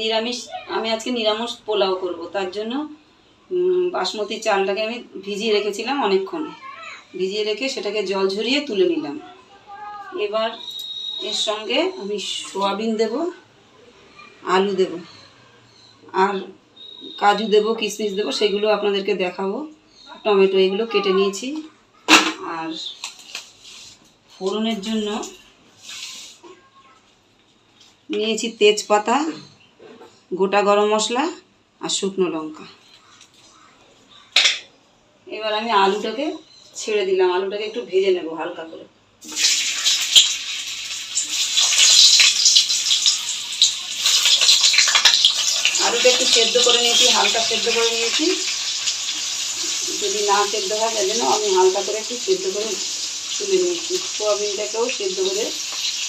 নিরামিষ, আমি আজকে নিরামিষ পোলাও করব। তার জন্য বাসমতি চালটাকে আমি ভিজিয়ে রেখেছিলাম অনেকক্ষণ। ভিজিয়ে রেখে সেটাকে জল ঝরিয়ে তুলে নিলাম। এবার এর সঙ্গে আমি সোয়াবিন দেব, আলু দেব, আর কাজু দেব কিশমিশ দেবো, সেগুলো আপনাদেরকে দেখাবো। টমেটো এগুলো কেটে নিয়েছি। আর ফোড়নের জন্য নিয়েছি তেজপাতা গোটা গরম মশলা আর শুকনো লঙ্কা। এবার আমি আলুটাকে ছেড়ে দিলাম। আলুটাকে একটু ভেজে নেব হালকা করে। আলুটা একটু সেদ্ধ করে নিয়েছি, হালকা সেদ্ধ করে নিয়েছি। যদি না সেদ্ধ হয় জন্য আমি হালকা করে একটু সেদ্ধ করে তুলে নিয়েছি। সোয়াবিনটাকেও সেদ্ধ করে,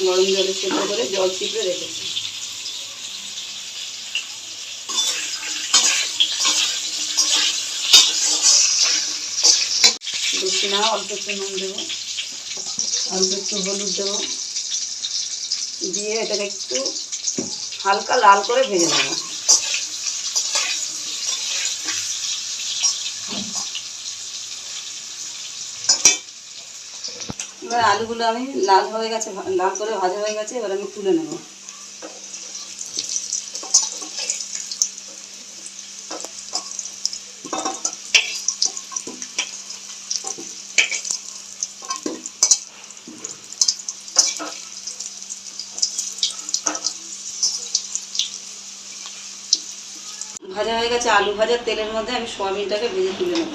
গরম জলে সেদ্ধ করে জল চিপড়ে রেখেছি। বেশি না, অল্প একটু নুন দেবো। অল্প একটু হলুদ দেবো। দিয়ে এটাকে একটু হালকা লাল করে ভেজে নেব। এবার আলুগুলো আমি লাল হয়ে গেছে, লাল করে ভাজা হয়ে গেছে, এবার আমি তুলে নেব। ভাজা হয়ে গেছে আলু ভাজার তেলের মধ্যে আমি সোয়াবিনটাকে ভেজে তুলে নেব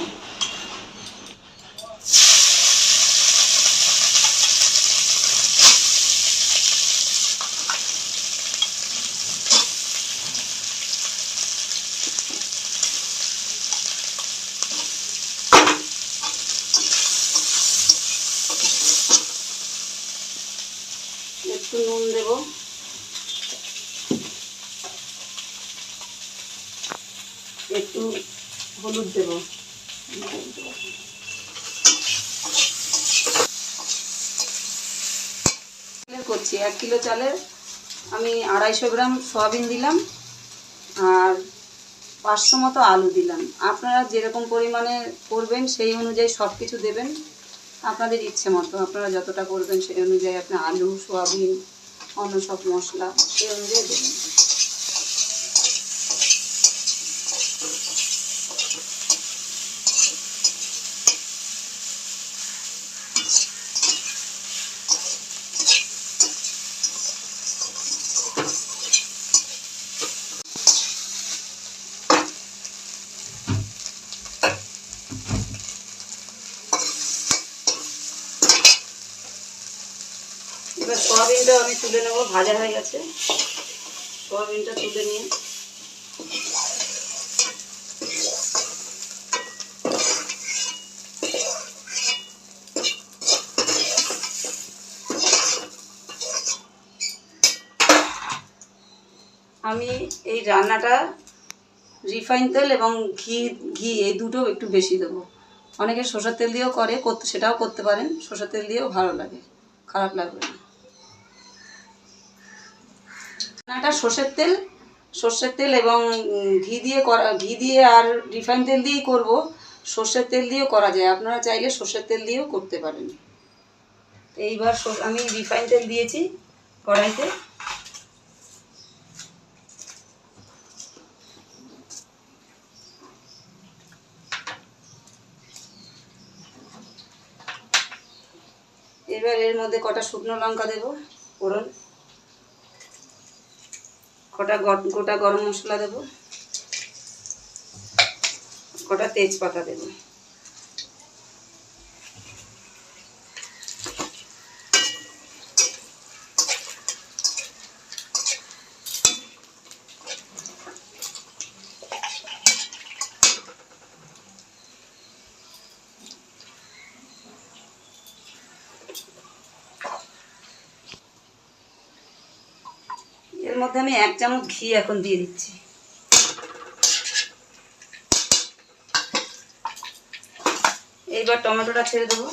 একটু নুন দেব একটু হলুদ দেব। করছি, এক কিলো চালের। আমি আড়াইশো গ্রাম সয়াবিন দিলাম আর পাঁচশো মতো আলু দিলাম। আপনারা যেরকম পরিমাণে করবেন সেই অনুযায়ী সব কিছু দেবেন। আপনাদের ইচ্ছে মতো, আপনারা যতটা করবেন সেই অনুযায়ী আপনার আলু, সোয়াবিন, অন্য সব মশলা, সেই অনুযায়ী দেবেন। এবার সোয়াবিনটা আমি তুলে নেব, ভাজা হয়ে গেছে। সোয়াবিনটা তুলে নিয়ে। আমি এই রান্নাটা রিফাইন তেল এবং ঘি ঘি, এই দুটো একটু বেশি দেবো। অনেকে সরষের তেল দিয়েও করে সেটাও করতে পারেন। সরষের তেল দিয়েও ভালো লাগে, খারাপ লাগবে না। রান্নাটা সর্ষের তেল সর্ষের তেল এবং ঘি দিয়ে করা, ঘি দিয়ে আর রিফাইন তেল দিয়েই করব। সর্ষের তেল দিয়েও করা যায়। আপনারা চাইলে সর্ষের তেল দিয়েও করতে পারেন। এইবার আমি রিফাইন তেল দিয়েছি কড়াইতে। এবার এর মধ্যে কটা শুকনো লঙ্কা দেবো, ফোড়ন। কটা গোটা গরম মশলা দেব কটা তেজপাতা দেবো। মধ্যে আমি এক চামচ ঘি এখন দিয়ে দিচ্ছি। এইবার টমেটোটা ছেড়ে দেবো।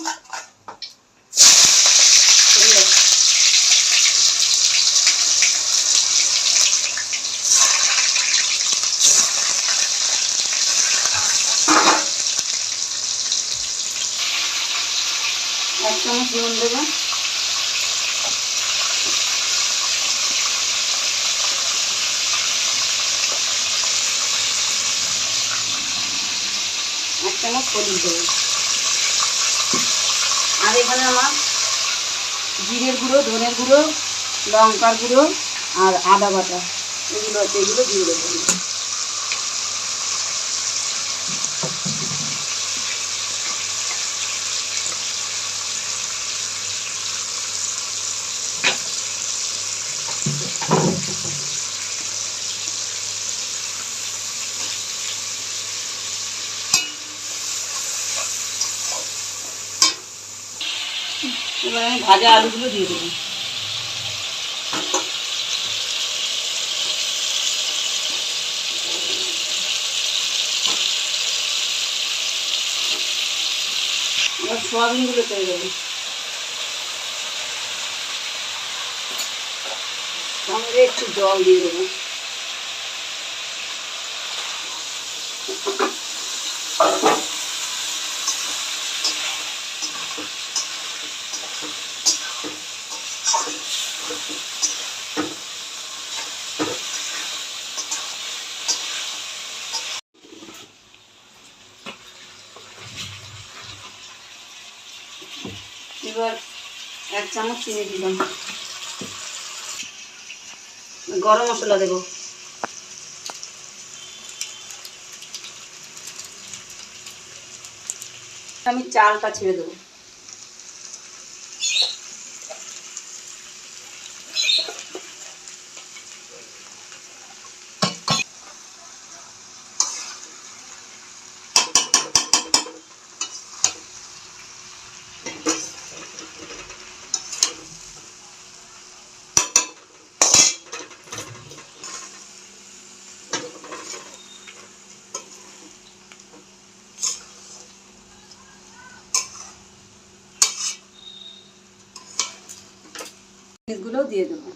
এক চামচ জীবন দেবো। চামচ হলুদ দেবো আর এখানে আমার জিরের গুঁড়ো, ধনের গুঁড়ো, লঙ্কার গুঁড়ো আর আদা বাটা। এগুলো এগুলো দিয়ে দেবো। এবার আমি ভাজা আলুগুলো দিয়ে দেবো। এবার সোয়াবিনগুলো চলে যাবে সঙ্গে একটু জল দিয়ে দেবো। এবার এক চামচ চিনি দিলাম গরম মশলা দেব। আমি চালটা ছেড়ে দেবো। গুলোও দিয়ে দেবো।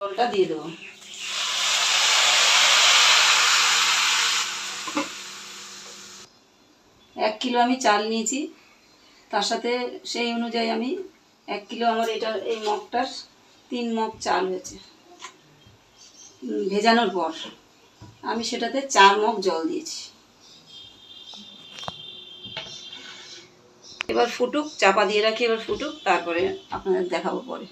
জলটা দিয়ে দেবো। এক কিলো আমি চাল নিয়েছি। তার সাথে সেই অনুযায়ী আমি এক কিলো আমার এটা, এই মগটার তিন মগ চাল হয়েছে। ভেজানোর পর আমি সেটাতে চার মগ জল দিয়েছি। এবার ফুটুক, চাপা দিয়ে রাখি, এবার ফুটুক, তারপরে আপনাদের দেখাবো পরে।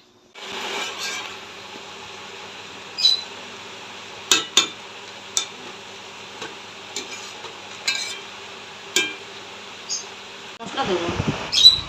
あ!